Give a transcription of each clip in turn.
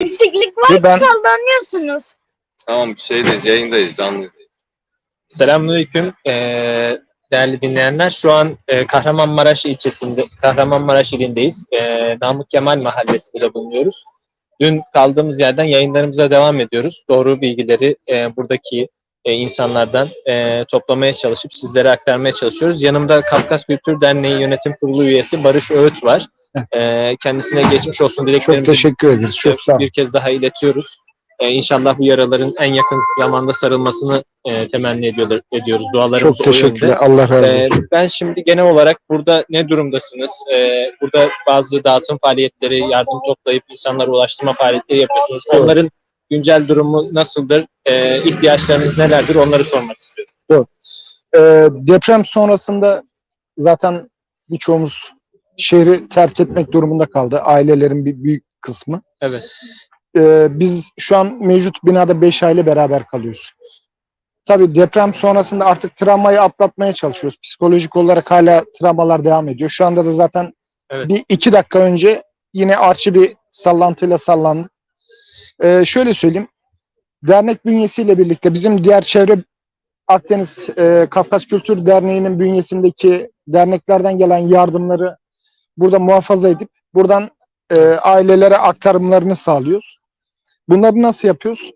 Eksiklik var ben sallanıyorsunuz. Tamam şeydeyiz, yayındayız, canlıyız. Selamünaleyküm ee, değerli dinleyenler. Şu an e, Kahramanmaraş ilçesinde, Kahramanmaraş ilindeyiz. E, Namık Kemal Mahallesi'nde bulunuyoruz. Dün kaldığımız yerden yayınlarımıza devam ediyoruz. Doğru bilgileri e, buradaki e, insanlardan e, toplamaya çalışıp sizlere aktarmaya çalışıyoruz. Yanımda Kafkas Kültür Derneği Yönetim Kurulu üyesi Barış Öğüt var. E, kendisine geçmiş olsun Çok dileklerimizi teşekkür ederiz. Çok sağ olun. bir kez daha iletiyoruz. Ee, inşallah bu yaraların en yakın zamanda sarılmasını e, temenni ediyorlar, ediyoruz. Dualarımız Çok o teşekkürler. yönde. Allah razı Ee, olsun. ben şimdi genel olarak burada ne durumdasınız? Ee, burada bazı dağıtım faaliyetleri, yardım toplayıp insanlara ulaştırma faaliyetleri yapıyorsunuz. Evet. Onların güncel durumu nasıldır? Ee, ihtiyaçlarınız nelerdir? Onları sormak istiyorum. Ee, deprem sonrasında zaten birçoğumuz şehri terk etmek durumunda kaldı. Ailelerin bir büyük kısmı. Evet. Ee, biz şu an mevcut binada 5 aile beraber kalıyoruz. Tabii deprem sonrasında artık travmayı atlatmaya çalışıyoruz. Psikolojik olarak hala travmalar devam ediyor. Şu anda da zaten Evet. bir iki dakika önce yine arşi bir sallantıyla sallandık. Ee, şöyle söyleyeyim. Dernek bünyesiyle birlikte bizim diğer çevre Akdeniz e, Kafkas Kültür Derneği'nin bünyesindeki derneklerden gelen yardımları burada muhafaza edip buradan e, ailelere aktarımlarını sağlıyoruz. Bunları nasıl yapıyoruz?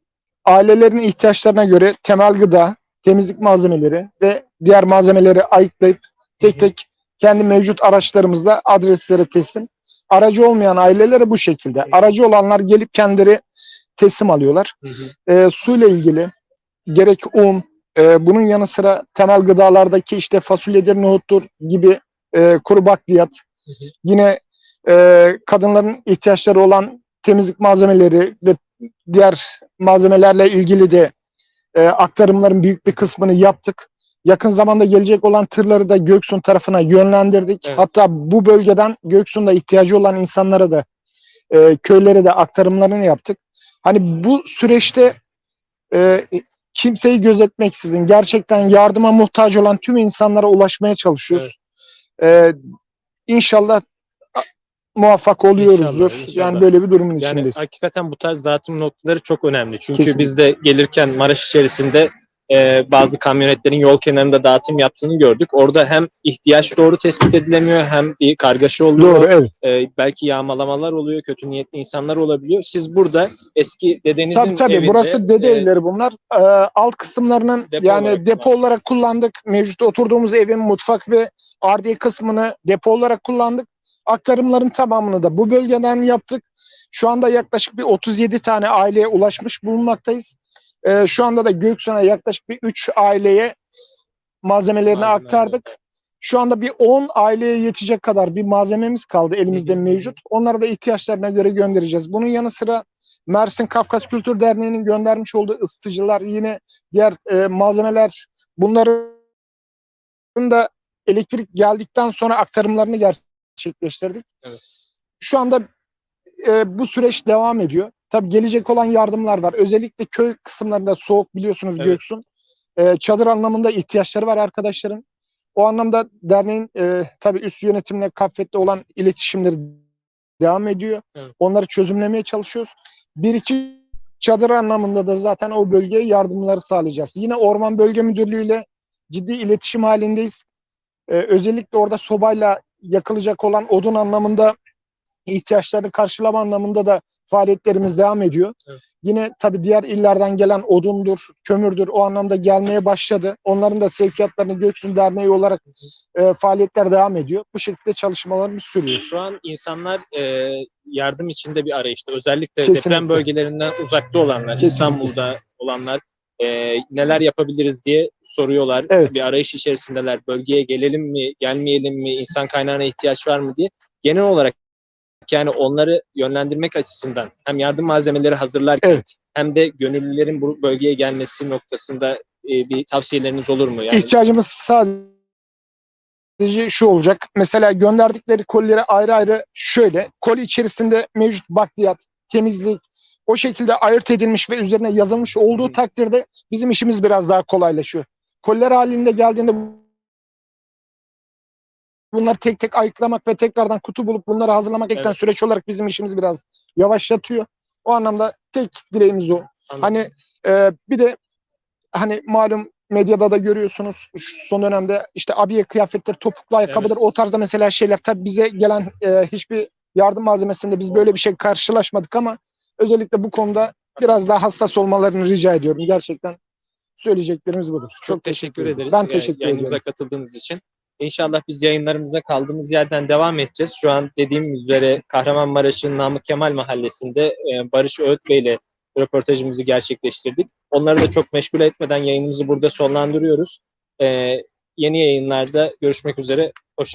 Ailelerin ihtiyaçlarına göre temel gıda, temizlik malzemeleri ve diğer malzemeleri ayıklayıp tek tek kendi mevcut araçlarımızla adreslere teslim. Aracı olmayan ailelere bu şekilde. Aracı olanlar gelip kendileri teslim alıyorlar. E, suyla ilgili gerek un, e, bunun yanı sıra temel gıdalardaki işte fasulyedir, nohuttur gibi e, kuru bakliyat. Yine e, kadınların ihtiyaçları olan temizlik malzemeleri ve diğer malzemelerle ilgili de e, aktarımların büyük bir kısmını yaptık. Yakın zamanda gelecek olan tırları da Göksun tarafına yönlendirdik. Evet. Hatta bu bölgeden Göksun'da ihtiyacı olan insanlara da e, köylere de aktarımlarını yaptık. Hani bu süreçte e, kimseyi gözetmeksizin gerçekten yardıma muhtaç olan tüm insanlara ulaşmaya çalışıyoruz. Ee, inşallah muvaffak oluyoruzdur. İnşallah, inşallah. Yani böyle bir durumun Yani içindeyiz. hakikaten bu tarz dağıtım noktaları çok önemli. Çünkü Kesinlikle. biz de gelirken Maraş içerisinde e, bazı kamyonetlerin yol kenarında dağıtım yaptığını gördük. Orada hem ihtiyaç doğru tespit edilemiyor hem bir kargaşa oluyor. Doğru evet. E, belki yağmalamalar oluyor, kötü niyetli insanlar olabiliyor. Siz burada eski dedenizin Tabii tabii evinde, burası dede e, evleri bunlar. Ee, alt kısımlarının Depo yani olarak depo olarak kullandık. Mevcut oturduğumuz evin mutfak ve ardiye kısmını depo olarak kullandık. Aktarımların tamamını da bu bölgeden yaptık. Şu anda yaklaşık bir 37 tane aileye ulaşmış bulunmaktayız. Ee, şu anda da Göksu'na yaklaşık bir 3 aileye malzemelerini Malzemeler. aktardık. Şu anda bir 10 aileye yetecek kadar bir malzememiz kaldı elimizde hı. mevcut. Onlara da ihtiyaçlarına göre göndereceğiz. Bunun yanı sıra Mersin Kafkas Kültür Derneği'nin göndermiş olduğu ısıtıcılar, yine diğer e, malzemeler bunların da elektrik geldikten sonra aktarımlarını gerçekleştirdik. Evet. Şu anda e, bu süreç devam ediyor. Tabii gelecek olan yardımlar var. Özellikle köy kısımlarında soğuk biliyorsunuz Evet. Göksun. E, çadır anlamında ihtiyaçları var arkadaşların. O anlamda derneğin e, tabii üst yönetimle Kaffet'te olan iletişimleri devam ediyor. Evet. Onları çözümlemeye çalışıyoruz. Bir iki çadır anlamında da zaten o bölgeye yardımları sağlayacağız. Yine Orman Bölge Müdürlüğü ile ciddi iletişim halindeyiz. Ee, özellikle orada sobayla yakılacak olan odun anlamında ihtiyaçlarını karşılama anlamında da faaliyetlerimiz devam ediyor. Evet. Yine tabii diğer illerden gelen odundur, kömürdür o anlamda gelmeye başladı. Onların da sevkiyatlarını Göksun Derneği olarak e, faaliyetler devam ediyor. Bu şekilde çalışmalarımız sürüyor. Şu an insanlar e, yardım içinde bir arayışta. Özellikle Kesinlikle. deprem bölgelerinden uzakta olanlar, Kesinlikle. İstanbul'da olanlar e, neler yapabiliriz diye soruyorlar. Evet. Bir arayış içerisindeler. Bölgeye gelelim mi, gelmeyelim mi, insan kaynağına ihtiyaç var mı diye. Genel olarak yani onları yönlendirmek açısından hem yardım malzemeleri hazırlarken Evet. hem de gönüllülerin bu bölgeye gelmesi noktasında e, bir tavsiyeleriniz olur mu? Yani İhtiyacımız sadece şu olacak. Mesela gönderdikleri kolileri ayrı ayrı şöyle. Koli içerisinde mevcut bakliyat, temizlik o şekilde ayırt edilmiş ve üzerine yazılmış olduğu takdirde bizim işimiz biraz daha kolaylaşıyor. Koliler halinde geldiğinde bunları tek tek ayıklamak ve tekrardan kutu bulup bunları hazırlamak Evet. süreç olarak bizim işimiz biraz yavaşlatıyor. O anlamda tek dileğimiz o. Anladım. Hani e, bir de hani malum medyada da görüyorsunuz şu son dönemde işte abiye kıyafetler, topuklu ayakkabıdır o tarzda mesela şeyler tabii bize gelen e, hiçbir yardım malzemesinde biz böyle bir şey karşılaşmadık ama özellikle bu konuda biraz daha hassas olmalarını rica ediyorum. Gerçekten söyleyeceklerimiz budur. Çok teşekkür ederiz. Ben teşekkür Yayınımıza ediyorum. katıldığınız için. İnşallah biz yayınlarımıza kaldığımız yerden devam edeceğiz. Şu an dediğim üzere Kahramanmaraş'ın Namık Kemal Mahallesi'nde e, Barış Öğüt Bey ile röportajımızı gerçekleştirdik. Onları da çok meşgul etmeden yayınımızı burada sonlandırıyoruz. E, yeni yayınlarda görüşmek üzere. Hoşça